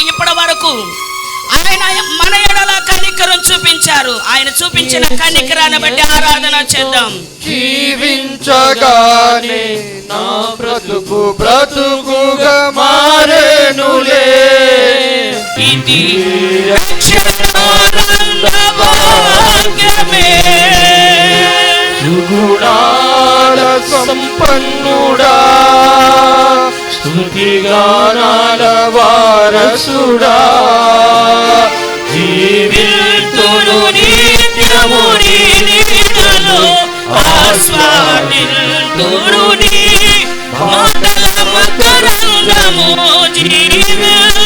ఇప్పటి వరకు ఆయన మన ఎడల కనికరం చూపించారు. ఆయన చూపించిన కనికరాన్ని బట్టి ఆరాధన చేద్దాం. జీవించగానే నా బ్రతుకు బ్రతుకుగా మారేనులే. ఇది సంపన్నుడా. స్థుతిగానాల వారసుడా నిల్తును నిత్యము నీ నీడలో ఆస్వాదిల్తును నీ మాటల మకరందము జీవిల్తును.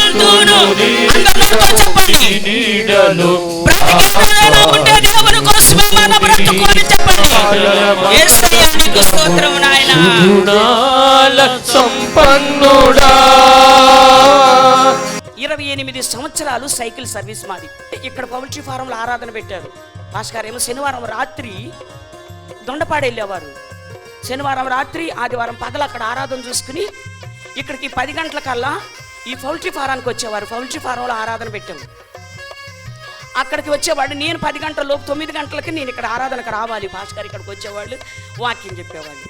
అందరితో చెప్పండి. నీడలు. బ్రతికేదైనా ఉంటే దేవుని కోసమే మన బ్రతుకు అని చెప్పండి. యేసయ్య నీకు స్తోత్రం నాయనా. సుగుణాల సంపన్నుడా. ఇరవై ఎనిమిది సంవత్సరాలు సైకిల్ సర్వీస్ మాది. ఇక్కడ పౌల్ట్రీ ఫారంలో ఆరాధన పెట్టారు. భాస్కర్ ఏమో శనివారం రాత్రి దొండపాడు వెళ్ళేవారు. శనివారం రాత్రి ఆదివారం పగలు అక్కడ ఆరాధన చూసుకుని ఇక్కడికి పది గంటల కల్లా ఈ పౌల్ట్రీ ఫారానికి వచ్చేవారు. పౌల్ట్రీ ఫారంలో ఆరాధన పెట్టాము అక్కడికి వచ్చేవాడు నేను పది గంటలలోపు తొమ్మిది గంటలకి నేను ఇక్కడ ఆరాధనకు రావాలి. భాస్కర్ ఇక్కడికి వచ్చేవాళ్ళు వాక్యం చెప్పేవాళ్ళు.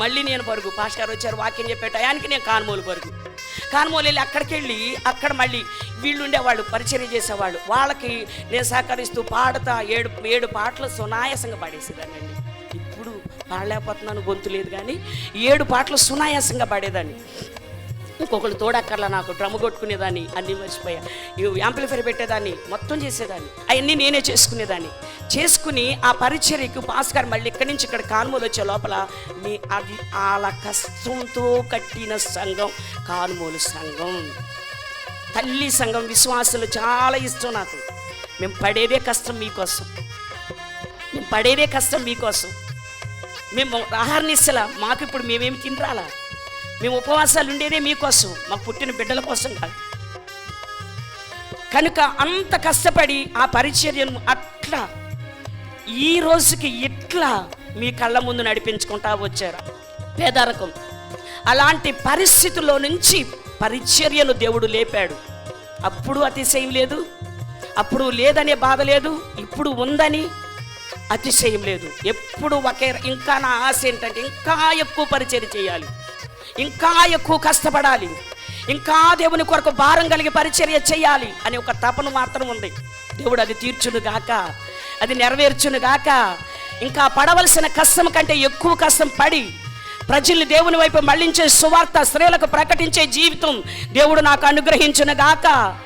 మళ్ళీ నేను పరుగు భాస్కర్ వచ్చారు వాక్యం చెప్పే టయానికి నేను కాన్మూలు పరుగు కానుమోలు వెళ్ళి అక్కడికి వెళ్ళి అక్కడ మళ్ళీ వీళ్ళు ఉండేవాళ్ళు పరిచయం చేసేవాళ్ళు. వాళ్ళకి నేను సహకరిస్తూ పాడతా ఏడు ఏడు పాటలు సునాయాసంగా పాడేసేదాన్ని అండి. ఇప్పుడు పాడలేకపోతున్నాను గొంతు లేదు కానీ ఏడు పాటలు సునాయాసంగా పాడేదాన్ని. ఇంకొకళ్ళు తోడక్కర్లా నాకు డ్రమ్ కొట్టుకునేదాన్ని అన్నీ మర్చిపోయా. యాంప్లిఫైర్ పెట్టేదాన్ని మొత్తం చేసేదాన్ని. అవన్నీ నేనే చేసుకునేదాన్ని. చేసుకుని ఆ పరిచర్యకు భాస్కర్ మళ్ళీ ఇక్కడి నుంచి ఇక్కడ కానుమూలు వచ్చే లోపల మీ అది వాళ్ళ కష్టంతో కట్టిన సంఘం కానుమూలు సంఘం. తల్లి సంఘం విశ్వాసులు చాలా ఇష్టం నాకు. మేము పడేదే కష్టం మీకోసం. మేము పడేదే కష్టం మీకోసం. మేము ఆహారనిస్తల మాకు ఇప్పుడు మేమేమి తినరాలా? మేము ఉపవాసాలు ఉండేదే మీకోసం మాకు పుట్టిన బిడ్డల కోసం కాదు. కనుక అంత కష్టపడి ఆ పరిచర్యను అట్లా ఈ రోజుకి ఇట్లా మీ కళ్ళ ముందు నడిపించుకుంటా వచ్చారు. పేదరకం. అలాంటి పరిస్థితుల్లో నుంచి పరిచర్యను దేవుడు లేపాడు. అప్పుడు అతిశయం లేదు అప్పుడు లేదనే బాధ లేదు ఇప్పుడు ఉందని అతిశయం లేదు. ఎప్పుడు ఒకే ఇంకా నా ఆశ ఏంటంటే ఇంకా ఎక్కువ పరిచయం చేయాలి. ఇంకా ఎక్కువ కష్టపడాలి. ఇంకా దేవుని కొరకు భారం కలిగి పరిచర్య చేయాలి అనే ఒక తపన మాత్రం ఉంది. దేవుడు అది తీర్చును గాక అది నెరవేర్చును గాక. ఇంకా పడవలసిన కష్టం కంటే ఎక్కువ కష్టం పడి ప్రజల్ని దేవుని వైపు మళ్ళించే సువార్త స్త్రీలకు ప్రకటించే జీవితం దేవుడు నాకు అనుగ్రహించును గాక.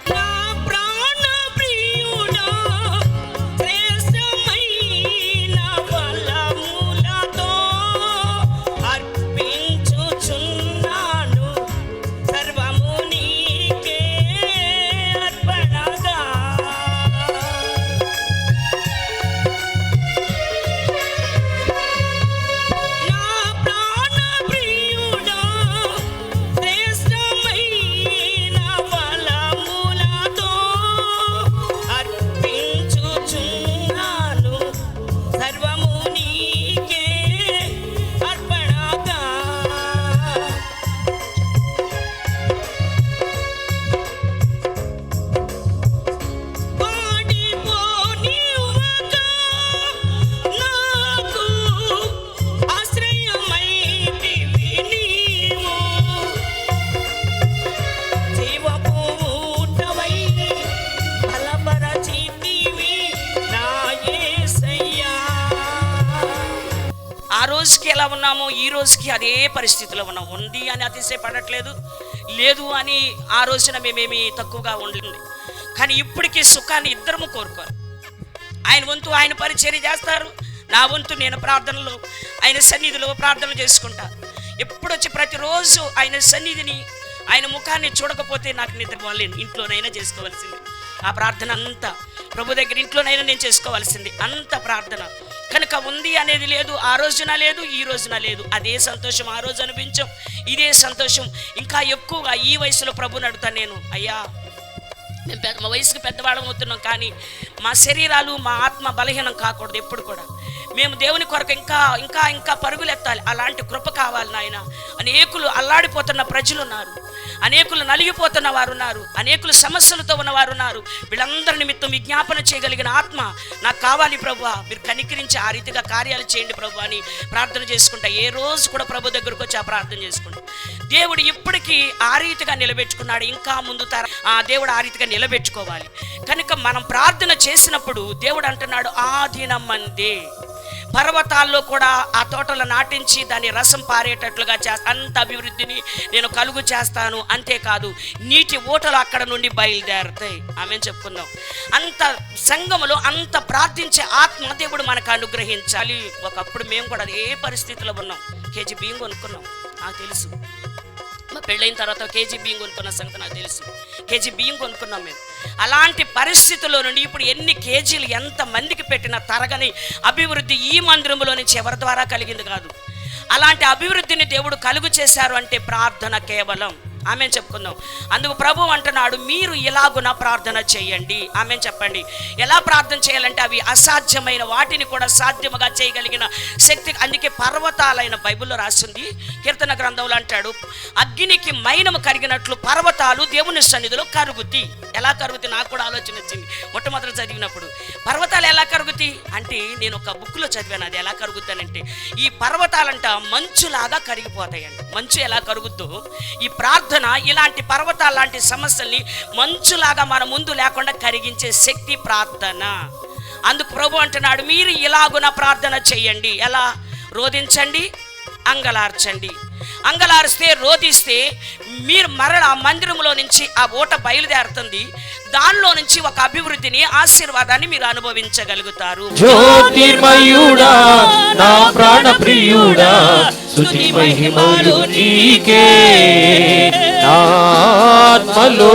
రోజుకి ఎలా ఉన్నామో ఈ రోజుకి అదే పరిస్థితిలో ఉన్నాం. ఉంది అని అతిశయపడట్లేదు లేదు అని ఆ రోజున మేమేమి తక్కువగా ఉండండి కానీ ఇప్పటికీ సుఖాన్ని ఇద్దరము కోరుకోరు ఆయన వంతు ఆయన పరిచర్య చేస్తారు. నా వంతు నేను ప్రార్థనలో ఆయన సన్నిధిలో ప్రార్థనలు చేసుకుంటా. ఎప్పుడు వచ్చి ప్రతిరోజు ఆయన సన్నిధిని ఆయన ముఖాన్ని చూడకపోతే నాకు నిద్ర పోలేను ఇంట్లోనైనా చేసుకోవాల్సింది. ఆ ప్రార్థన అంతా ప్రభు దగ్గర ఇంట్లోనైనా నేను చేసుకోవాల్సింది. అంత ప్రార్థన. కనుక ఉంది అనేది లేదు ఆ రోజున లేదు ఈ రోజున లేదు. అదే సంతోషం ఆ రోజు అనిపించాం ఇదే సంతోషం. ఇంకా ఎక్కువగా ఈ వయసులో ప్రభుని అడుగుతాను నేను. అయ్యా మేము పెద్ద మా వయసుకి పెద్దవాళ్ళం అవుతున్నాం కానీ మా శరీరాలు మా ఆత్మ బలహీనం కాకూడదు ఎప్పుడు కూడా. మేము దేవుని కొరకు ఇంకా ఇంకా ఇంకా పరుగులెత్తాలి. అలాంటి కృప కావాలి నాయన. అనేకులు అల్లాడిపోతున్న ప్రజలు ఉన్నారు అనేకులు నలిగిపోతున్న వారు ఉన్నారు అనేకులు సమస్యలతో ఉన్నవారు ఉన్నారు వీళ్ళందరి నిమిత్తం విజ్ఞాపన చేయగలిగిన ఆత్మ నాకు కావాలి ప్రభు మీరు కనికరించి ఆ రీతిగా కార్యాలు చేయండి ప్రభు అని ప్రార్థన చేసుకుంటా. ఏ రోజు కూడా ప్రభు దగ్గరకు వచ్చి ఆ ప్రార్థన చేసుకుంటా. దేవుడు ఇప్పటికీ ఆ రీతిగా నిలబెట్టుకున్నాడు. ఇంకా ముందు తర ఆ దేవుడు ఆ రీతిగా నిలబెట్టుకోవాలి. కనుక మనం ప్రార్థన చేసినప్పుడు దేవుడు అంటున్నాడు ఆ దినమందే పర్వతాల్లో కూడా ఆ తోటలు నాటించి దాని రసం పారేటట్లుగా చే అంత అభివృద్ధిని నేను కలుగు చేస్తాను. అంతేకాదు నీటి ఓటలు అక్కడ నుండి బయలుదేరుతాయి. ఆమె చెప్పుకుందాం. అంత సంఘములో అంత ప్రార్థించే ఆత్మ దేవుడు మనకు అనుగ్రహించాలి. ఒకప్పుడు మేము కూడా ఏ పరిస్థితిలో ఉన్నాం. కేజీ బియ్యం కొనుక్కున్నాం. నాకు తెలుసు. పెళ్ళైన తర్వాత కేజీ బియ్యం కొనుక్కున్న సంగతి నాకు తెలుసు. కేజీ బియ్యం కొనుక్కున్నాం మేము. అలాంటి పరిస్థితుల్లో నుండి ఇప్పుడు ఎన్ని కేజీలు ఎంత మందికి పెట్టిన తరగని అభివృద్ధి ఈ మందిరంలో నుంచి ఎవరి ద్వారా కలిగింది కాదు. అలాంటి అభివృద్ధిని దేవుడు కలుగు చేశారు అంటే ప్రార్థన కేవలం. ఆమె చెప్పుకుందాం. అందుకు ప్రభు అంటున్నాడు మీరు ఇలాగున ప్రార్థన చేయండి. ఆమె చెప్పండి. ఎలా ప్రార్థన చేయాలంటే అవి అసాధ్యమైన వాటిని కూడా సాధ్యముగా చేయగలిగిన శక్తి అందుకే పర్వతాలైన బైబిల్లో రాసింది కీర్తన గ్రంథంలో అంటాడు అగ్నికి మైనము కరిగినట్లు పర్వతాలు దేవుని సన్నిధిలో కరుగుతి. ఎలా కరుగుతి? నాకు కూడా ఆలోచన వచ్చింది మొట్టమొదటి చదివినప్పుడు. పర్వతాలు ఎలా కరుగుతాయి అంటే నేను ఒక బుక్లో చదివాను అది ఎలా కరుగుతానంటే ఈ పర్వతాలంట మంచులాగా కరిగిపోతాయండి మంచు ఎలా కరుగుద్దో ఈ ప్రార్థన ఇలాంటి పర్వతాల లాంటి సమస్యల్ని మంచులాగా మన ముందు లేకుండా కరిగించే శక్తి ప్రార్థన. అందుకు ప్రభు అంటున్నాడు మీరు ఇలాగున ప్రార్థన చేయండి. ఎలా? రోధించండి. అంగలార్చండి. అంగలారిస్తే రోధిస్తే మీరు మరల మందిరంలో నుంచి ఆ ఓట బయలుదేరుతుంది. దానిలో నుంచి ఒక అభివృద్ధిని ఆశీర్వాదాన్ని మీరు అనుభవించగలుగుతారు. జ్యోతిర్మయుడా నా ప్రాణ ప్రియుడా స్తుతి మహిమలు నీకే ఆత్మలో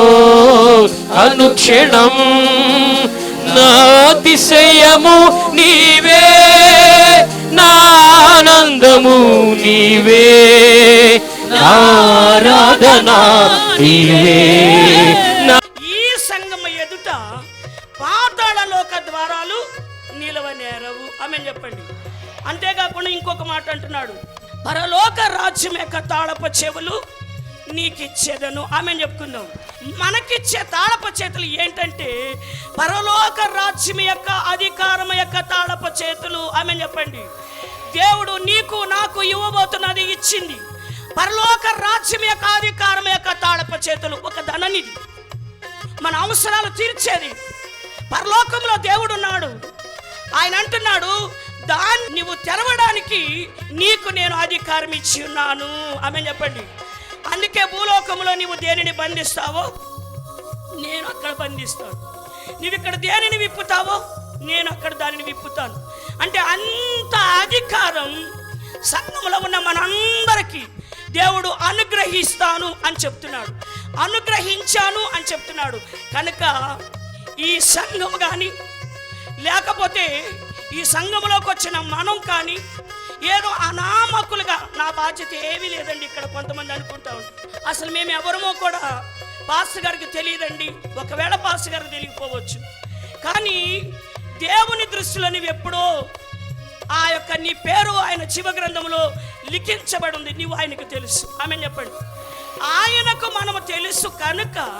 అనుక్షణం నా నీవే. నా ఆనందము నీవే. ఆరాధనా నీవే. ఈ సంగమ ఎదుట పాతాళలోక ద్వారాలు నిలవనేరవు. ఆమె చెప్పండి. అంతేకాకుండా ఇంకొక మాట అంటున్నాడు. పరలోక రాజ్యం యొక్క తాళప చెవులు నీకిచ్చేదను. ఆమె చెప్పుకుందాం. మనకిచ్చే తాళప చేతులు ఏంటంటే పరలోక రాజ్యం యొక్క అధికారం యొక్క తాళప చేతులు. ఆమె చెప్పండి. దేవుడు నీకు నాకు ఇవ్వబోతున్నది ఇచ్చింది. పరలోక రాజ్యం యొక్క అధికారం యొక్క తాళప చేతులు ఒక ధననిధి. మన అవసరాలు తీర్చేది. పరలోకంలో దేవుడు ఉన్నాడు. ఆయన అంటున్నాడు దాన్ని నువ్వు తెరవడానికి నీకు నేను అధికారం ఇచ్చి ఉన్నాను. ఆమె చెప్పండి. అందుకే భూలోకంలో నీవు దేనిని బంధిస్తావో? నేను అక్కడ బంధిస్తాను. నువ్వు ఇక్కడ దేనిని విప్పుతావో? నేను అక్కడ దానిని విప్పుతాను. అంటే అంత అధికారం సంఘంలో ఉన్న మనందరికీ దేవుడు అనుగ్రహిస్తాను అని చెప్తున్నాడు. అనుగ్రహించాను అని చెప్తున్నాడు. కనుక ఈ సంఘం కానీ లేకపోతే ఈ సంఘంలోకి వచ్చిన మనం కానీ ఏదో అనామకులుగా నా బాధ్యత ఏమీ లేదండి ఇక్కడ కొంతమంది అనుకుంటా అసలు మేము ఎవరమో కూడా పాస్టర్ గారికి తెలియదండి. ఒకవేళ పాస్టర్ గారికి తెలియకపోవచ్చు. కానీ దేవుని దృష్టిలో నువ్వు ఎప్పుడో ఆ యొక్క నీ పేరు ఆయన జీవ గ్రంథంలో లిఖించబడి ఉంది నీవు ఆయనకు తెలుసు. ఆమె చెప్పండి. ఆయనకు మనము తెలుసు కనుక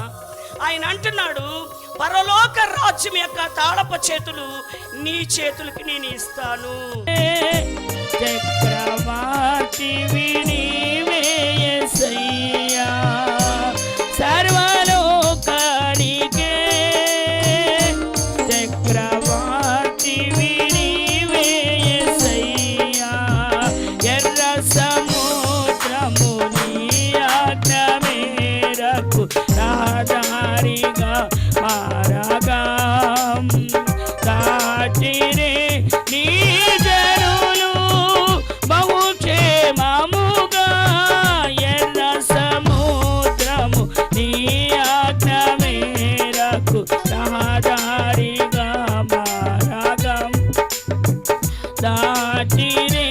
ఆయన అంటున్నాడు పరలోక రాజ్యం యొక్క తాళప చేతులు నీ చేతులకి నేను ఇస్తాను. చక్రవర్తివి ನೀರೇ